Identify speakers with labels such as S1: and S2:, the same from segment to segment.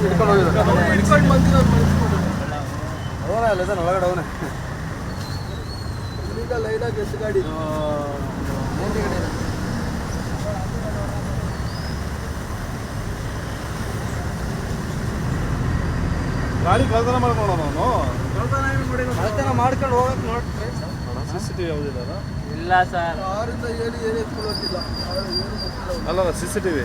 S1: ಹಿಡ್ಕೊಂಡು ಬಂದಿರೋದು ಅವನ ಅಲ್ಲ ಸರ್. ಒಳಗಡೆ ಅವನೇ ಈಗ ಲೈನಾಗಿ ಎಷ್ಟು ಗಾಡಿ
S2: ಗಾಡಿ ಕಳ್ತನ ಮಾಡ್ಕೊಂಡು ಅವನು
S1: ಕಳ್ತನ ಮಾಡ್ಕೊಂಡು ಹೋಗಕ್ ನೋಡ್ರಿ
S2: ಸಿ ಸಿ ಟಿ ವಿ ಯಾವುದಿಲ್ಲ
S3: ಇಲ್ಲ ಸರ್
S1: ಅವರಿಂದ ಏನು ಏನು ಎತ್ಕೊಂಡು ಹೋಗ್ತಿಲ್ಲ.
S2: ಅಲ್ಲ C C T V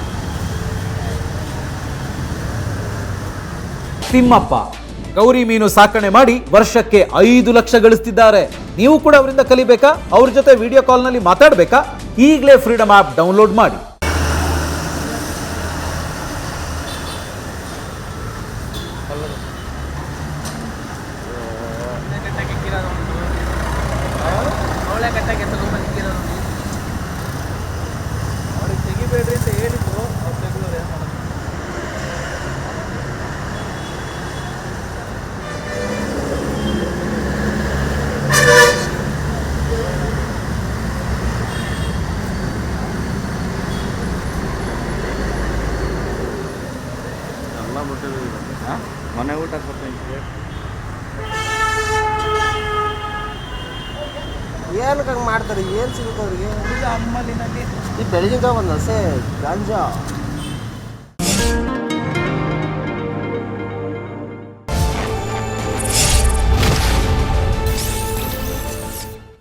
S4: Thimmappa. Gauri ಮೀನು ಸಾಕಣೆ ಮಾಡಿ ವರ್ಷಕ್ಕೆ ಐದು ಲಕ್ಷ ಗಳಿಸ್ತಿದ್ದಾರೆ. ನೀವು ಕೂಡ ಅವರಿಂದ ಕಲಿಬೇಕಾ? ಅವ್ರ ಜೊತೆ ವಿಡಿಯೋ ಕಾಲ್ನಲ್ಲಿ ಮಾತಾಡಬೇಕಾ? ಈಗಲೇ ಫ್ರೀಡಮ್ ಆಪ್ ಡೌನ್ಲೋಡ್ ಮಾಡಿ.
S3: ಒಳ್ಳೆ
S1: ತೆಗಿಬೇಡ್ರಿ ಅಂತ
S2: ಒಳ್ಳೆ ಮನೆ ಊಟ ಏನು
S1: ಹಿಂಗೆ ಹಂಗೆ ಮಾಡ್ತಾರೆ? ಏನು ಸಿಗುತ್ತೆ ಅವ್ರಿಗೆ? ಈ ಬೆಳಗಿನ ಒಂದು ಒಂದಸೆ ಗಾಂಜಾ.